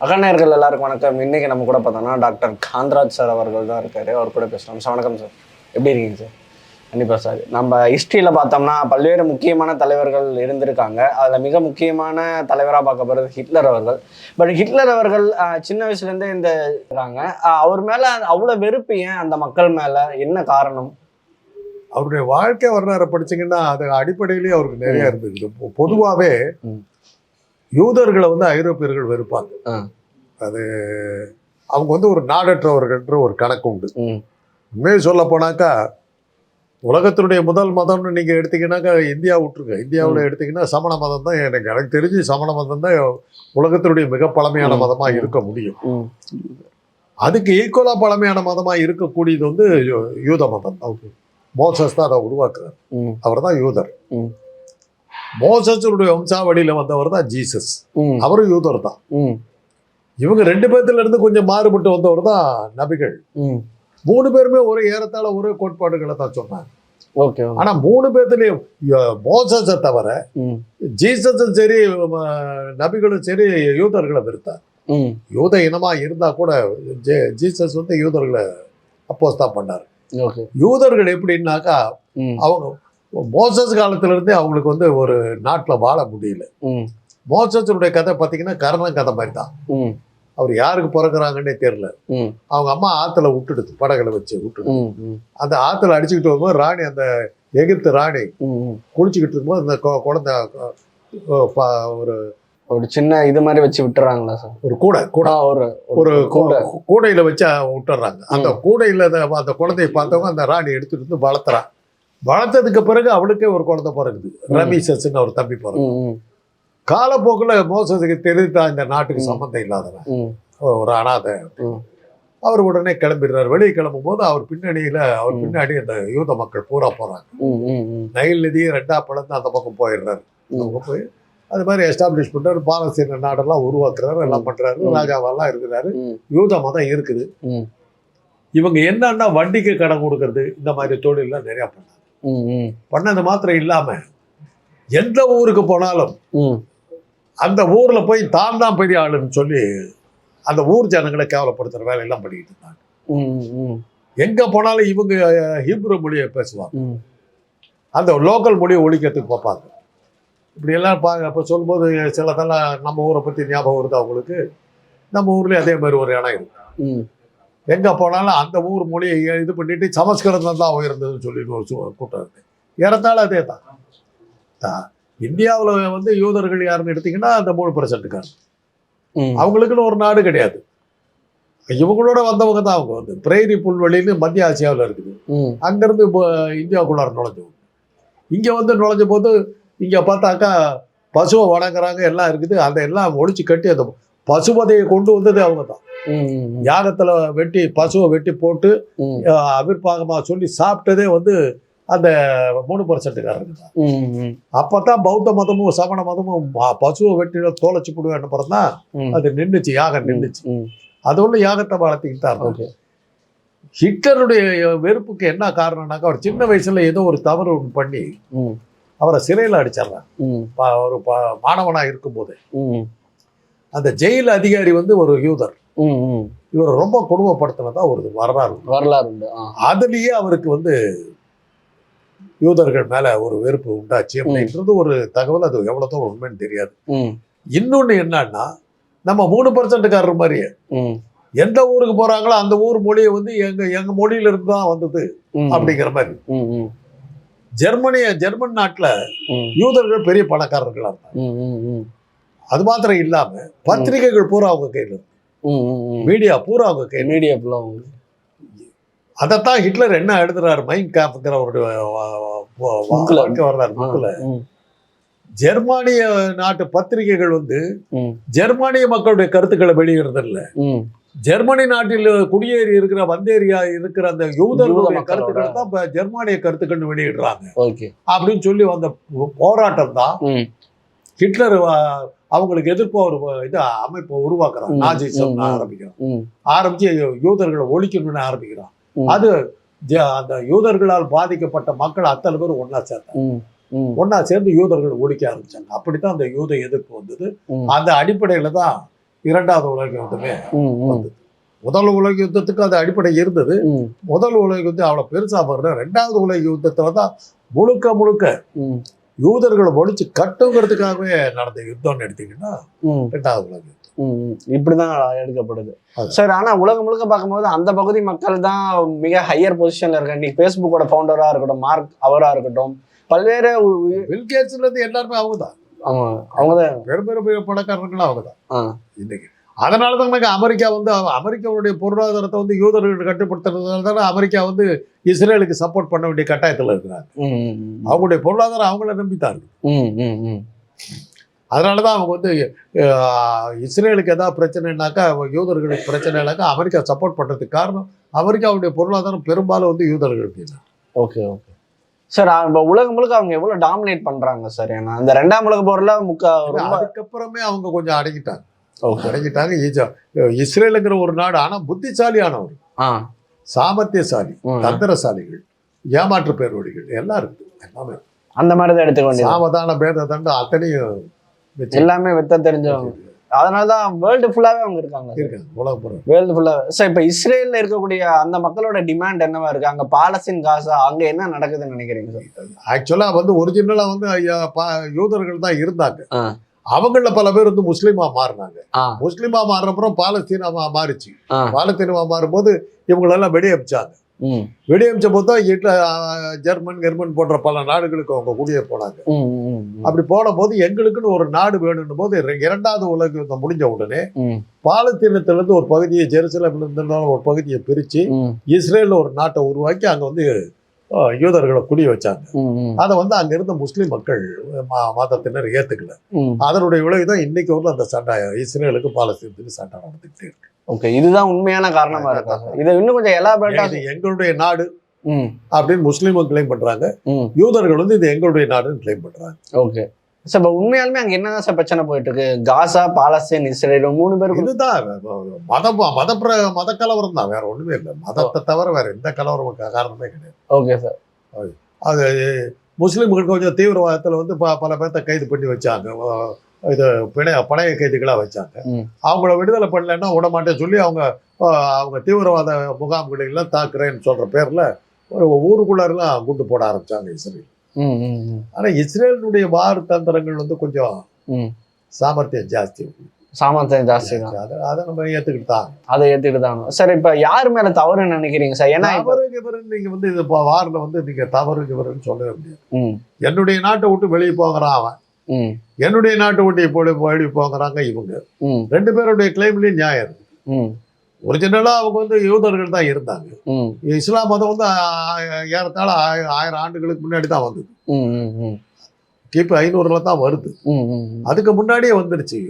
அகநேயர்கள் எல்லாருக்கும் வணக்கம். இன்னைக்கு நம்ம கூட பார்த்தோம்னா டாக்டர் காந்தராஜ் சார் அவர்கள் தான் இருக்காரு. அவர் கூட பேசலாம். சார் வணக்கம் சார். எப்படி இருக்கீங்க சார்? கண்டிப்பாக சார். நம்ம ஹிஸ்ட்ரியில் பார்த்தோம்னா பல்வேறு முக்கியமான தலைவர்கள் இருந்திருக்காங்க. அதில் மிக முக்கியமான தலைவராக பார்க்க போகிறது ஹிட்லர் அவர்கள். பட் ஹிட்லர் அவர்கள் சின்ன வயசுலேருந்தே இந்த இருக்காங்க அவர் மேலே அவ்வளோ வெறுப்பு ஏன் அந்த மக்கள் மேலே? என்ன காரணம்? அவருடைய வாழ்க்கை வரலாறை படிச்சீங்கன்னா அது அடிப்படையிலேயே அவருக்கு நிறைய இருந்தது. பொ- பொதுவாவே ம். யூதர்களை வந்து ஐரோப்பியர்கள் வெறுப்பாங்க. அது அவங்க வந்து ஒரு நாடற்றவர்கள்ன்ற ஒரு கணக்கு உண்டு. உண்மையை சொல்ல போனாக்கா உலகத்தினுடைய முதல் மதம்னு நீங்க எடுத்தீங்கன்னாக்கா இந்தியா விட்டுருங்க இந்தியாவில் எடுத்தீங்கன்னா சமண மதம் தான் எனக்கு எனக்கு தெரிஞ்சு சமண மதம் தான் உலகத்தினுடைய மிக பழமையான ம். மதமா இருக்க முடியும். அதுக்கு ஈக்குவலா பழமையான மதமா இருக்கக்கூடியது வந்து யூத மதம். மோசஸ் தான் அதை உருவாக்குறார். அவர் தான் யூதர். ம். மோசஸுடைய வம்சாவளியில வந்தவர் தான் ஜீசஸ். அவரும் யூதர் தான். இவங்க ரெண்டு பேர்த்துல இருந்து கொஞ்சம் மாறுபட்டு வந்தவர் தான் நபிகள். மூணு பேருமே ஒரே ஏறத்தாழ ஒரே கோட்பாடுகளை தான் சொன்னாங்க. Okay okay. ஆனா மூணு பேர்த்துலயும் மோசஸை தவிர ஜீசஸும் சரி நபிகளும் சரி யூதர்களை வெறுத்தார் யூத இனமா இருந்தா கூட ஜே- ஜீசஸ் வந்து யூதர்களை அப்போஸ் தான் பண்ணார். ஓகே. யூதர்கள் எப்படின்னாக்கா அவங்க மோசஸ் காலத்துல இருந்தே அவங்களுக்கு வந்து ஒரு நாட்டுல வாழ முடியல. ம். மோசஸுடைய கதை பார்த்தீங்கன்னா கர்ணன் கதை மாதிரி தான் ம். அவர் யாருக்கு பிறகுறாங்கன்னே தெரியல. ம். அவங்க அம்மா ஆத்துல விட்டுடுது படகுல வச்சு விட்டுடுது. அந்த ஆத்துல அடிச்சுக்கிட்டு வரும்போது ராணி அந்த எகிப்து ராணி குளிச்சுக்கிட்டு இருக்கும்போது அந்த குழந்தை ஒரு ஒரு சின்ன இது மாதிரி வச்சு விட்டுறாங்களா சார்? ஒரு கூடை கூடை. ஒரு ஒரு கூட. கூடையில வச்சு விட்டுறாங்க. அந்த கூடையில அந்த குழந்தையை பார்த்தவங்க அந்த ராணி எடுத்துட்டு வந்து வளர்த்துறா வளர்த்ததுக்கு பிறகு அவளுக்கே ஒரு குழந்தை பிறகுது ரமீசஸ்ன்னு ஒரு தம்பி பிறகு காலப்போக்கில் மோசஸுக்கு தெரிவித்தா இந்த நாட்டுக்கு சம்மந்தம் இல்லாதவன். ஒரு அனாதை. அவர் உடனே கிளம்பிடுறாரு. வெளியே கிளம்பும் போது அவர் பின்னணியில அவர். பின்னாடி அந்த யூத மக்கள் பூரா போறாங்க. நைல் நதியை ரெண்டா பிளந்து அந்த பக்கம் போயிடுறாரு. போய் அது மாதிரி எஸ்டாப்ளிஷ் பண்றாரு. பாலஸ்தீன நாடெல்லாம் உருவாக்குறாரு எல்லாம் பண்றாரு. ராஜாவெல்லாம் இருக்கிறாரு. யூத மதம் இருக்குது. இவங்க என்னன்னா வண்டிக்கு கடன் கொடுக்கறது இந்த மாதிரி தொழிலெல்லாம் நிறைய பண்ணாங்க. பண்ணது மாத்திரம் இல்லாம எந்த ஊருக்கு போனாலும் அந்த ஊர்ல போய் தான் தான் பெரிய ஆளுன்னு சொல்லி அந்த ஊர் ஜனங்களை கேவலப்படுத்துற வேலையெல்லாம் பண்ணிக்கிட்டு இருந்தாங்க. ம் ம் எங்க போனாலும் இவங்க ஹீப்ரு மொழியை பேசுவாங்க. அந்த லோக்கல் மொழியை ஒழிக்கிறதுக்கு பார்ப்பாங்க இப்படி எல்லாம் பா இப்போ சொல்லும்போது சிலதெல்லாம் நம்ம ஊரை பற்றி ஞாபகம் வருது அவங்களுக்கு நம்ம ஊர்லேயும் அதே மாதிரி ஒரு இடம் இருக்கு. ம். எங்கே போனாலும் அந்த ஊர் மொழியை இது பண்ணிட்டு சமஸ்கிருதம் தான் உயர்ந்ததுன்னு சொல்லிட்டு ஒரு சு- கூட்டம் இருக்கு ஏறத்தாழ அதே தான் இந்தியாவில் வந்து யூதர்கள் யாருன்னு எடுத்தீங்கன்னா அந்த மூணு பர்சன்ட்டுக்காரங்க ம். அவங்களுக்குன்னு ஒரு நாடு கிடையாது. இவங்களோட வந்தவங்க தான் அவங்க வந்து. பிரேரி புல்வெளின்னு மத்திய ஆசியாவில் இருக்குது. அங்கேருந்து இப்போ இந்தியாவுக்குள்ளார நுழைஞ்சவங்க இங்கே வந்து நுழைஞ்ச போது இங்கே பார்த்தாக்கா பசுவை வணங்குறாங்க எல்லாம் இருக்குது. அதை எல்லாம் ஒழிச்சு கட்டி அந்த பசுபதையை கொண்டு வந்தது அவங்க தான். யாகத்தில் வெட்டி பசுவை வெட்டி போட்டு அபிர்பாகமாக சொல்லி சாப்பிட்டதே வந்து அந்த மூணு பர்சன்ட்டுக்காரங்க தான். அப்போ தான் பௌத்த மதமும் சமண மதமும் பசுவை வெட்டி தோலைச்சு போடுவேன் அப்புறம் தான் அது நின்றுச்சு யாகம் நின்றுச்சு அது ஒன்று யாகத்தை வளர்த்திக்கிட்டு தான் ஹிட்லருடைய வெறுப்புக்கு என்ன காரணம்னாக்கா அவர் சின்ன வயசுல ஏதோ ஒரு தவறு ஒன்று பண்ணி அவரை சிறையில் அடிச்சிடுறாங்க ஒரு ப- மாணவனா இருக்கும்போது. அந்த ஜெயில் அதிகாரி வந்து ஒரு யூதர். இவரை ரொம்ப கொடுமைப்படுத்தினதா ஒரு வரலாறு வரலாறு உண்டு அதுலயே அவருக்கு வந்து யூதர்கள் மேல ஒரு வெறுப்பு உண்டாச்சு அப்படின்றது ஒரு தகவல். அது எவ்வளவு தூரம் உண்மைன்னு தெரியாது. இன்னொன்னு என்னன்னா நம்ம மூணு பர்சன்ட்காரர் மாதிரியே. எந்த ஊருக்கு போறாங்களோ அந்த ஊர் மொழியை வந்து எங்க எங்க மொழியில இருந்து தான் வந்தது அப்படிங்கிற மாதிரி. ஜெர்மனிய ஜெர்மன் நாட்டுல யூதர்கள் பெரிய பணக்காரர்களா இருந்தாங்க. அது மாத்திரம் இல்லாம பத்திரிகைகள் பூரா அவங்க கையில இருக்கு. மீடியா பூரா அவங்க மீடியா ஃபுல்லாக உங்களுக்கு அதைத்தான் ஹிட்லர் என்ன எழுதுறாரு மைண்ட் ஒரு Bookல. வாழ்க்கை வரலாறு ஆ, புக்கில். ஜெர்மானிய நாட்டு பத்திரிகைகள் வந்து ஜெர்மானிய மக்களுடைய கருத்துக்களை வெளியிடுறது இல்ல. ஜெர்மனி நாட்டில் குடியேறி இருக்கிற வந்தேரியா இருக்கிற அந்த யூதர்களுடைய. கருத்துக்களை தான் ஜெர்மானிய கருத்துக்கள் வெளியிடுறாங்க. ஓகே. அப்படின்னு சொல்லி வந்த போராட்டம் தான் ஹிட்லர் அவங்களுக்கு எதிர்ப்பு ஒரு இது அமைப்பை உருவாக்குறான். ம், நாஜிசம் ம், ம். ஆரம்பிக்கிறான். ம். ஆரம்பிச்சு யூதர்களை ஒழிக்கணும்னு ஆரம்பிக்கிறான். ம். அது அந்த யூதர்களால் பாதிக்கப்பட்ட மக்கள் அத்தனை பேர் ஒண்ணா சேர்ந்தாங்க ஒண்ணா சேர்ந்து யூதர்கள் ஒழிக்க ஆரம்பிச்சாங்க. அப்படித்தான் அந்த யூத எதிர்ப்பு வந்தது. அந்த அடிப்படையில தான் இரண்டாவது உலக யுத்தமே ம், முதல் உலக யுத்தத்துக்கு அது அடிப்படை இருந்தது. முதல் உலக யுத்தம் அவ்வளோ பெருசா வரல. ரெண்டாவது உலக யுத்தத்துல தான் முழுக்க முழுக்க யூதர்களை ஒழிச்சு கட்டுங்கிறதுக்காகவே நடந்த யுத்தம்னு எடுத்தீங்கன்னா ரெண்டாவது உலக யுத்தம். இப்படிதான் எடுக்கப்படுது. சரி ஆனா உலகம் முழுக்க பார்க்கும்போது அந்த பகுதி மக்கள் தான் மிக ஹையர் பொசிஷன்ல இருக்காங்க. இன்னைக்கு ஃபேஸ்புக்கோட ஃபவுண்டரா இருக்கட்டும் மார்க் அவரா இருக்கட்டும் பல்வேறு உ- உ- பில் கேட்ஸ்ல இருந்து எல்லாருமே அவங்க தான். ஆமா அவங்கதான் பெரும் பெரும் பணக்காரர்களும் அவங்க தான். இன்னைக்கு. அதனால தான் அமெரிக்கா வந்து அமெரிக்காவுடைய பொருளாதாரத்தை வந்து யூதர்கள் கட்டுப்படுத்துறதுனால தானே அமெரிக்கா வந்து இஸ்ரேலுக்கு சப்போர்ட் பண்ண வேண்டிய கட்டாயத்தில் இருக்கிறாங்க. அவங்களுடைய பொருளாதாரம் அவங்கள நம்பி தான் இருக்கு. அதனால தான் அவங்க வந்து இஸ்ரேலுக்கு ஏதாவது பிரச்சனைனாக்கா யூதர்களுக்கு பிரச்சனைனாக்கா அமெரிக்கா சப்போர்ட் பண்ணுறதுக்கு காரணம் அமெரிக்காவுடைய பொருளாதாரம் பெரும்பாலும் வந்து யூதர்களுக்கு இல்லை. Okay okay. சார் இப்போ உலகம் முழுக்க அவங்க எவ்வளவு டாமினேட் பண்றாங்க சார்? ஏன்னா அந்த ரெண்டாம் உலக போர்ல முக்கா அதுக்கப்புறமே அவங்க கொஞ்சம் அடங்கிட்டாங்க. ஓகே. அடங்கிட்டாங்க. ஈஜா- இஸ்ரேலுங்கிற ஒரு நாடு ஆனால் புத்திசாலியானவர். ஆ. சாமர்த்தியசாலி. தந்திரசாலிகள் ஏமாற்று பேர்வழிகள் எல்லாம் இருக்கு எல்லாமே. அந்த மாதிரி தான் எடுத்துக்க வேண்டியது. சாமதான தண்டு அத்தனையும் எல்லாமே வெத்த தெரிஞ்சவங்க. அதனால தான் வேர்ல்டு ஃபுல்லாவே அவங்க இருக்காங்க. இருக்காங்க வேர்ல்டு ஃபுல்லா சார் இப்போ இஸ்ரேல்ல இருக்கக்கூடிய அந்த மக்களோட டிமாண்ட் என்னவா இருக்கு? அங்க பாலஸ்தீன் காசா அங்க என்ன நடக்குதுன்னு நினைக்கிறீங்க சார் ஆக்சுவலா வந்து ஒரிஜினலா வந்து ஐயா, பா- யூதர்கள் தான் இருந்தாங்க. அவங்கள பல பேர் வந்து முஸ்லீமா மாறினாங்க. முஸ்லீமா மாறின அப்புறம் பாலஸ்தீனமா மாறிச்சு. பாலஸ்தீனமா மாறும்போது இவங்களெல்லாம் வெடியமிச்சாங்க. வெடியமிச்ச போது தான் இட்ல ஜெர்மன் கெர்மன் போன்ற பல நாடுகளுக்கு அவங்க குடியே போனாங்க. அப்படி போன போது எங்களுக்குன்னு ஒரு நாடு வேணும்னு போது இர- இரண்டாவது உலக யுத்தம் முடிஞ்ச உடனே பாலஸ்தீனத்திலிருந்து ஒரு பகுதியை ஜெருசலேம்ல இருந்தாலும் ஒரு பகுதியை பிரிச்சு ம். இஸ்ரேல்ல ஒரு நாட்டை உருவாக்கி அங்க வந்து யூதர்களை குடி வச்சாங்க. அதை வந்து அங்க இருந்த முஸ்லீம் மக்கள் மதத்தினர் ஏத்துக்கல. அதனுடைய விளைவு தான் இன்னைக்கு வரல அந்த சண்டை இஸ்ரேலுக்கு பாலஸ்தீனத்துக்கு சண்டை நடந்துகிட்டே இருக்கு. ஓகே இதுதான் உண்மையான காரணமா இருக்கா? சார் இதை இன்னும் கொஞ்சம் எலாபரேட்டா எங்களுடைய நாடு அப்படின்னு முஸ்லீமும் கிளைம் பண்றாங்க. யூதர்கள் வந்து இது எங்களுடைய நாடுன்னு கிளைம் பண்றாங்க. ஓகே. சார் இப்போ உண்மையாலுமே அங்க என்னதான் சார் பிரச்சனை போயிட்டு இருக்கு காசா பாலஸ்தீன் இஸ்ரேல் மூணு பேருக்கு இதுதான் மத மத மத கலவரம் தான் வேற ஒண்ணுமே இல்லை. மதத்தை தவிர வேற எந்த கலவரம் காரணமே கிடையாது. Okay sir. அது முஸ்லீம்கள் கொஞ்சம் தீவிரவாதத்தில் வந்து ப பல பேர்த்த கைது பண்ணி வச்சாங்க. இது பிணைய பணைய கைதிகளாக வச்சாங்க. அவங்கள விடுதலை பண்ணலைன்னா விட மாட்டேன்னு சொல்லி அவங்க அவங்க தீவிரவாத முகாம்களெல்லாம் தாக்குறேன்னு சொல்கிற பேரில் ஒரு ஊருக்குள்ளாரெல்லாம் குண்டு போட ஆரம்பிச்சாங்க இஸ்ரேல். ஆனால் இஸ்ரேலினுடைய வார் தந்திரங்கள் வந்து கொஞ்சம் ம். சாமர்த்தியம் ஜாஸ்தி. சாமர்த்தியம் ஜாஸ்தி தான். அதை நம்ம ஏற்றுக்கிட்டு தான். அதை ஏத்துக்கிட்டு தான். சார் இப்ப யார் மேல தவறுன்னு நினைக்கிறீங்க சார்? ஏன்னா இப்ப தவறு கிவருன்னு நீங்கள் வந்து இது இப்போ வாரில் வந்து நீங்கள் தவறு கிவருன்னு சொல்லவே முடியாது. ம். என்னுடைய நாட்டை விட்டு வெளியே போகிறான் அவன். ம். என்னுடைய நாட்டை விட்டு போய் வெளியே போகிறாங்க இவங்க. ம். ரெண்டு பேருடைய கிளைம்லயும் நியாயம் ஒரிஜினலாக அவங்க வந்து யூதர்கள் தான் இருந்தாங்க. இஸ்லாம் மதம் வந்து ஏறத்தாழ ஆய- ஆயிரம் ஆண்டுகளுக்கு முன்னாடி தான் வந்தது. கிபி ஐநூறுல தான் வருது. அதுக்கு முன்னாடியே வந்துருச்சு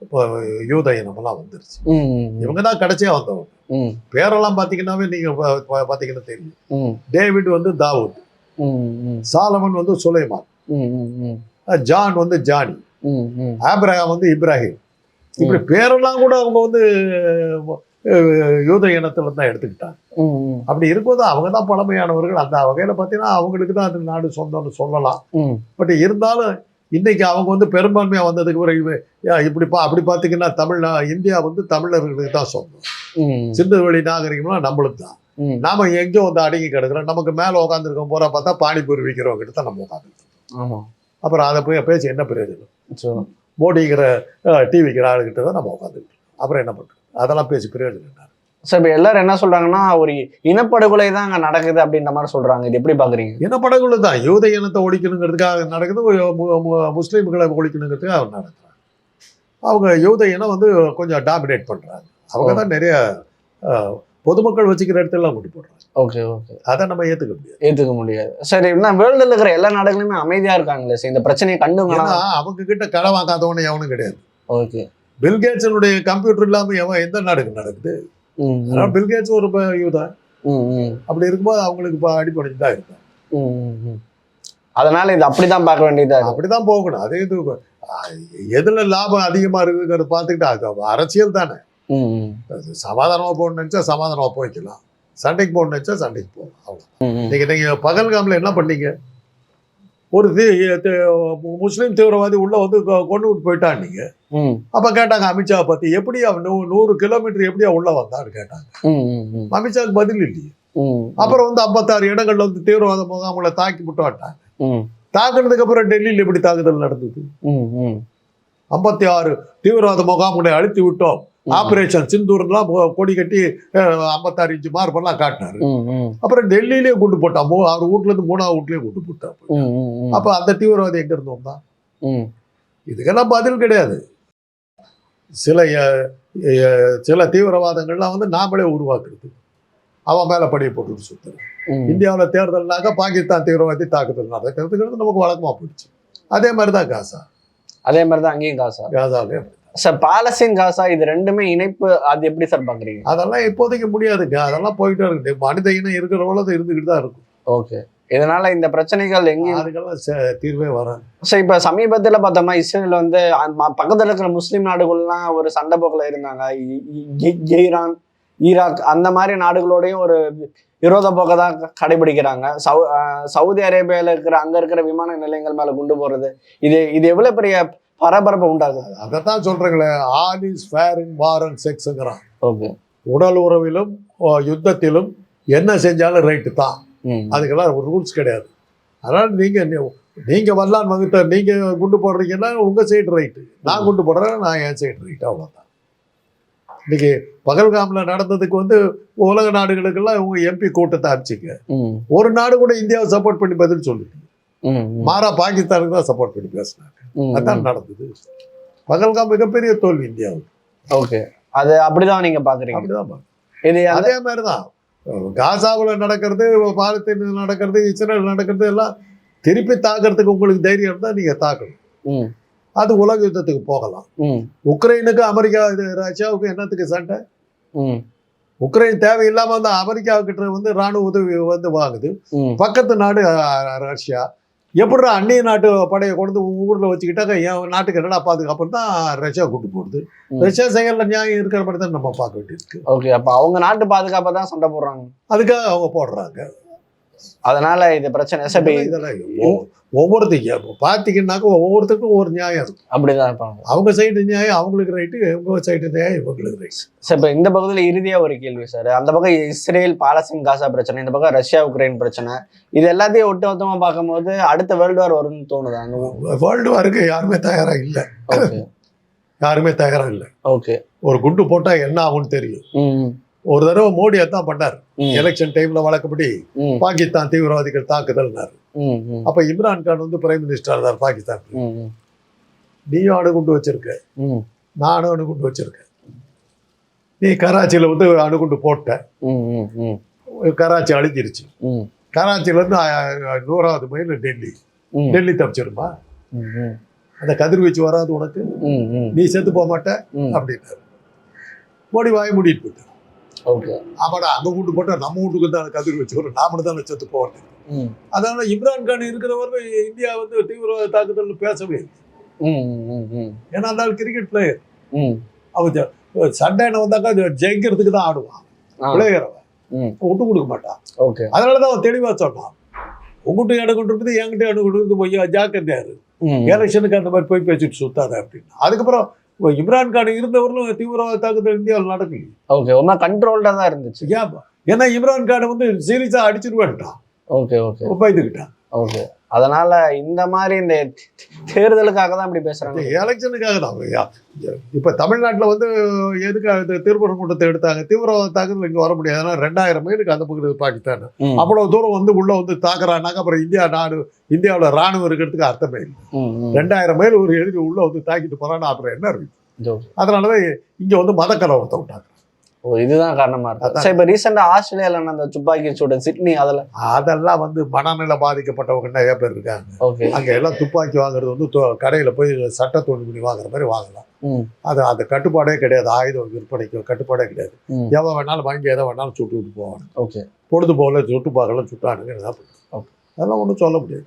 இப்போ யூத இனமெல்லாம் வந்துருச்சு. இவங்க தான் கடைசியா வந்தவங்க. பேரெல்லாம் பார்த்தீங்கன்னாவே நீங்க பா- பா- பார்த்தீங்கன்னா தெரியும். டேவிட் வந்து தாவூத். சாலமன் வந்து சுலைமான். ஜான் வந்து ஜானி. ம் ம். ஆபிரகாம் வந்து இப்ராஹிம். இப்படி பேரெல்லாம் கூட அவங்க வந்து யூத இனத்துல தான் எடுத்துக்கிட்டாங்க. அப்படி இருக்கும்போது அவங்க தான் பழமையானவர்கள். அந்த வகையில் பார்த்தீங்கன்னா அவங்களுக்கு தான் அது நாடு சொந்தம்னு சொல்லலாம். பட் இருந்தாலும் இன்னைக்கு அவங்க வந்து பெரும்பான்மையாக வந்ததுக்கு பிறகு இப்படி பா அப்படி பார்த்தீங்கன்னா தமிழ்நா இந்தியா வந்து தமிழர்களுக்கு தான் சொந்தம். ம். சிந்துவெளி நாகரிகம்லாம் நம்மளுக்கு தான். நாம எங்கேயோ வந்து அடங்கி கிடக்குறோம். நமக்கு மேலே உட்காந்துருக்கோம் போகிற பார்த்தா பானிபூரி விற்கிறவங்க கிட்ட தான் நம்ம உட்காந்துருக்கோம் ஆமா. அப்புறம் அதை போய் பேசி என்ன பிரயோஜனம்? மோடிங்கிற டீ விற்கிற ஆளுகிட்ட தான் நம்ம உட்காந்துருக்கோம் அப்புறம் என்ன பண்ணுறது அதெல்லாம் பேசி பிரயோஜனம் சார் இப்போ எல்லாரும் என்ன சொல்றாங்கன்னா ஒரு இனப்படுகொலை தான் அங்க நடக்குது அப்படின்ற மாதிரி சொல்றாங்க. இது எப்படி பாக்குறீங்க? என்ன படகுல தான். யூத இனத்தை ஒழிக்கணுங்கிறதுக்காக நடக்குது முஸ்லீம்களை ஒழிக்கணுங்கிறதுக்காக அவர் நடக்கிறாங்க அவங்க யூத இனம் வந்து கொஞ்சம் டாமினேட் பண்றாங்க. அவங்க தான் நிறைய பொதுமக்கள் வச்சுக்கிற இடத்துல கொண்டு போடுறாங்க. Okay okay. அதை நம்ம ஏத்துக்க முடியாது. ஏத்துக்க முடியாது. சரி என்ன வேர்ல்டுல இருக்கிற எல்லா நாடுகளுமே அமைதியா இருக்காங்களே? சார் இந்த பிரச்சனையை கண்டுங்களா ஏன்னா அவங்க கிட்ட கடை வாங்காதவனு எவனும் கிடையாது. ஓகே. பில்கேட்ஸனுடைய கம்ப்யூட்டர் இல்லாம எவன் எந்த நாடுக்கு நடக்குது? அதனால பில்கேட்ஸ் ஒரு யூதா அப்படி இருக்கும்போது அவங்களுக்கு இப்போ அடிப்படைஞ்சு தான் இருக்கும். அதனால இது அப்படிதான் பார்க்க வேண்டியதா அப்படிதான் போகணும். அதே இது எதுல லாபம் அதிகமா இருக்குங்கிறத பார்த்துக்கிட்டு அரசியல் தானே. ம், ம், அது சமாதானமா போகணும்னு நினைச்சா சமாதானமா போய்க்கலாம். சண்டைக்கு போகணும்னு நினைச்சா சண்டைக்கு போகலாம். அவ்வளோ ம், ம். நீங்க நீங்க பகல்காமில் என்ன பண்ணீங்க? ஒரு முஸ்லீம் தீவிரவாதி உள்ள வந்து கொண்டு விட்டு போயிட்டான் நீங்க. அப்ப கேட்டாங்க அமித்ஷா பத்தி எப்படி நூறு கிலோமீட்டர் எப்படி அவன் உள்ள வந்தான்னு கேட்டாங்க. அமித்ஷாக்கு பதில் இல்லையே. அப்புறம் வந்து ஐம்பத்தாறு இடங்கள்ல வந்து தீவிரவாத முகாம்களை தாக்கி விட்டு வட்டாங்க தாக்குனதுக்கு அப்புறம் டெல்லியில் எப்படி தாக்குதல் நடந்தது? ஐம்பத்தி ஆறு தீவிரவாத முகாம்களை அழுத்தி விட்டோம். ஆபரேஷன் சிந்தூர்லாம் கொடி கட்டி ஐம்பத்தாறு இன்ச்சு மார்பெல்லாம் காட்டினாரு. அப்புறம் டெல்லியிலேயே கொண்டு போட்டான் மூ அவர் வீட்டுல இருந்து மூணாவது வீட்லயே கொண்டு போட்டான் அப்ப அந்த தீவிரவாதி எங்க இருந்து வந்தான்? இதுக்கெல்லாம் பதில் கிடையாது. சில சில தீவிரவாதங்கள்லாம் வந்து நாமளே உருவாக்குறது. அவன் மேல படையை போட்டு சுத்துறது. ம். இந்தியாவில் தேர்தல்னாக்க பாகிஸ்தான் தீவிரவாதி தாக்குதல் நடக்கிறதுங்கிறது நமக்கு வழக்கமா போயிடுச்சு. அதே மாதிரி தான் காசா. அதே மாதிரி தான் அங்கேயும் காசா. காசாவே சார் பாலஸ்தீன் காசா இது ரெண்டுமே இணைப்பு அது எப்படி சார் பாக்குறீங்க அதெல்லாம் இப்போதைக்கு முடியாதுங்க. அதெல்லாம் போயிட்டே இருக்கு மனித இனம் இருக்கிறவங்கள அது இருந்துக்கிட்டு தான் இருக்கும். ஓகே இதனால இந்த பிரச்சனைகள் எங்கேயும் அதுக்கெல்லாம் தீர்வே வராது. சார் இப்ப சமீபத்துல பார்த்தோம்னா இஸ்ரேல் வந்து பக்கத்துல இருக்கிற முஸ்லீம் நாடுகள்லாம் ஒரு சண்டை போக்குல இருந்தாங்க. ஈரான் ஈராக் அந்த மாதிரி நாடுகளோடையும் ஒரு விரோத போக்கை தான் கடைபிடிக்கிறாங்க. சவு சவுதி அரேபியால இருக்கிற அங்க இருக்கிற விமான நிலையங்கள் மேல குண்டு போறது. இது இது எவ்வளவு பெரிய பரபரப்பை உண்டாகுது. அதைத்தான் சொல்றேங்களே all is fair in war and செக்ஸுங்கிறான் okay. உடல் உறவிலும் யுத்தத்திலும் என்ன செஞ்சாலும் ரைட்டு தான். அதுக்கெல்லாம் ஒரு ரூல்ஸ் கிடையாது. அதனால நீங்க நீ- நீங்க வல்லான் வகுத்த நீங்க குண்டு போடுறீங்கன்னா உங்க சைடு ரைட்டு நான் குண்டு போடுறேன் நான் என் சைடு ரைட்டு அவ்வளோதான் இன்னைக்கு பகல்காம்ல நடந்ததுக்கு வந்து உலக நாடுகளுக்கெல்லாம் உங்க எம்பி கூட்டத்தை அனுப்பிச்சிங்க. ஒரு நாடு கூட இந்தியாவை சப்போர்ட் பண்ணி பதில் சொல்லுது மாறா பாகிஸ்தானுக்கு தான் சப்போர்ட் பண்ணி பேசினாங்க அதான் நடந்தது. பகல்காம் மிகப்பெரிய தோல்வி இந்தியாவுக்கு. ஓகே. அது அப்படிதான் நீங்க பாக்குறீங்க? அப்படிதான். இது அந்த- அதே மாதிரி தான் காசாவில் நடக்கிறது பாலஸ்தீனில் நடக்கிறது இஸ்ரேல் நடக்கிறது எல்லாம் திருப்பி தாக்குறதுக்கு உங்களுக்கு தைரியம் இருந்தால் நீங்கள் தாக்கணும். அது உலக யுத்தத்துக்கு போகலாம். உக்ரைனுக்கு அமெரிக்கா இது ரஷ்யாவுக்கு என்னத்துக்கு சண்டை? உக்ரைன் தேவையில்லாம வந்து அமெரிக்காவுக்கிட்ட வந்து ராணுவ உதவி வந்து வாங்குது. பக்கத்து நாடு ரஷ்யா. எப்படிடா அந்நிய நாட்டு படையை கொண்டு ஊரில் வச்சுக்கிட்டாக்க என் நாட்டுக்கு என்னடா பாதுகாப்புன்னு தான் ரஷ்யா கூட்டு போடுது. ரஷ்யா செயல்ல நியாயம் இருக்கிற மாதிரி தான் நம்ம பார்க்க வேண்டியிருக்கு ஓகே அப்ப அவங்க நாட்டு பாதுகாப்பை தான் சண்டை போடுறாங்க. அதுக்காக அவங்க போடுறாங்க. அதனால இது பிரச்சனை ஒவ்வொ- ஒவ்வொருத்தையும் பார்த்தீங்கன்னாக்க ஒவ்வொருத்தருக்கும் ஒவ்வொரு நியாயம் இருக்கும். அப்படிதான் இருப்பாங்க. அவங்க சைடு நியாயம் அவங்களுக்கு ரைட்டு இவங்க சைடு நியாயம் இவங்களுக்கு ரைட்டு சார் இப்போ இந்த பக்கத்துல இறுதியா ஒரு கேள்வி சார் அந்த பக்கம் இஸ்ரேல் பாலஸ்தீன் காசா பிரச்சனை இந்த பக்கம் ரஷ்யா உக்ரைன் பிரச்சனை. இது எல்லாத்தையும் ஒட்டு மொத்தமா பார்க்கும்போது அடுத்த வேர்ல்டு வார் வரும்னு தோணுதா? அந்த வேர்ல்டு வாருக்கு யாருமே தயாரா இல்லை. யாருமே தயாரா இல்லை. ஓகே ஒரு குண்டு போட்டா என்ன ஆகும்னு தெரியும். ஒரு தடவை மோடி அதான் பண்ணார். எலெக்ஷன் டைம்ல வழக்கப்படி பாகிஸ்தான் தீவிரவாதிகள் தாக்குதல்னாரு அப்ப இம்ரான் கான் வந்து பிரைம் மினிஸ்டர் இருந்தார் பாகிஸ்தான் நீயும் அணுகுண்டு வச்சிருக்க. நானும் அணுகுண்டு வச்சிருக்கேன் நீ கராச்சியில வந்து அணுகுண்டு போட்ட. கராச்சி அழிஞ்சிருச்சு. கராச்சியில இருந்து நூறாவது மைல் டெல்லி. டெல்லி தப்பிச்சிருமா? அந்த கதிர்வீச்சு வராது உனக்கு. நீ செத்து போக மாட்ட. அப்படின்னாரு. மோடி வாய் மூடிட்டு போயிட்டார். ஆமாடா அங்க வீட்டு போட்டா நம்ம வீட்டுக்கு தான் கதிர்வீச்சு வரும். நாம தான் செத்து போவேன். அதனால இம்ரான் கான் இருக்கிறவரை இந்தியா வந்து தீவிரவாத தாக்குதல் பேசவே ஏன்னா அந்த கிரிக்கெட் பிளேயர் அவன் சண்டைன்னு வந்தாக்கா ஜெயிக்கிறதுக்கு தான் ஆடுவான். ம், விட்டு கொடுக்க மாட்டான். ஓகே. அதனால தான் அவன் தெளிவா சொன்னான் உங்ககிட்ட கொண்டு இருக்குது என்கிட்ட கொண்டு இருக்குது போய் ஜாக்கிரதையாரு எலெக்ஷனுக்கு அந்த மாதிரி போய் பேசிட்டு சுத்தாத அப்படின்னு. அதுக்கப்புறம் இப்ப இம்ரான் கான் இருந்தவர்களும் தீவிரவாத தாக்குதல் இந்தியாவில் நடக்கல ஓகே ஒரு மாதிரி கண்ட்ரோல்டா தான் இருந்துச்சு. ஏன் ஏன்னா இம்ரான் கான் வந்து சீரியஸா அடிச்சிருவேன்ட்டான். ஓகே ஓகே பயந்துக்கிட்டான் ஓகே அதனால இந்த மாதிரி இந்த தேர்தலுக்காக தான் இப்படி பேசுறாங்க. எலெக்ஷனுக்காக தான். இப்ப தமிழ்நாட்டுல வந்து எதுக்காக இந்த திருப்பரங்குன்றத்தை எடுத்தாங்க? தீவிரவாத தாக்குதல் இங்க வர முடியாது. ஏன்னா ரெண்டாயிரம் மைலுக்கு அந்த பக்கத்து பாகிஸ்தான். அவ்வளவு தூரம் வந்து உள்ள வந்து தாக்குறானாக்க அப்புறம் இந்தியா நாடு இந்தியாவுல ராணுவம் இருக்கிறதுக்கு அர்த்தமே இல்லை. ரெண்டாயிரம் மைல் ஒரு எதிரி உள்ள வந்து தாக்கிட்டு போறான்னா அப்புறம் என்ன இருக்கு. அதனாலதான் இங்க வந்து மத கலவரத்தை விட்டாங்க ஓ இதுதான் காரணமா இருக்கு. சரி இப்ப ரீசெண்டா ஆஸ்திரேலியால நடந்த துப்பாக்கி சூடு சிட்னி அதுல அதெல்லாம் வந்து மனநிலை பாதிக்கப்பட்டவங்க நிறைய பேர் இருக்காங்க. ஓகே. அங்க எல்லாம் துப்பாக்கி வாங்குறது வந்து கடையில போய் சட்ட துணி வாங்குற மாதிரி வாங்கலாம். அது அந்த கட்டுப்பாடே கிடையாது. ஆயுதம் விற்பனைக்கு கட்டுப்பாடே கிடையாது. எவன் வேணாலும் வாங்கி எதை வேணாலும் சுட்டு விட்டு போவாங்க ஓகே. பொழுது போகல சுட்டு பார்க்கலாம் சுட்டானுங்க என்ன. அதெல்லாம் ஒன்றும் சொல்ல முடியாது.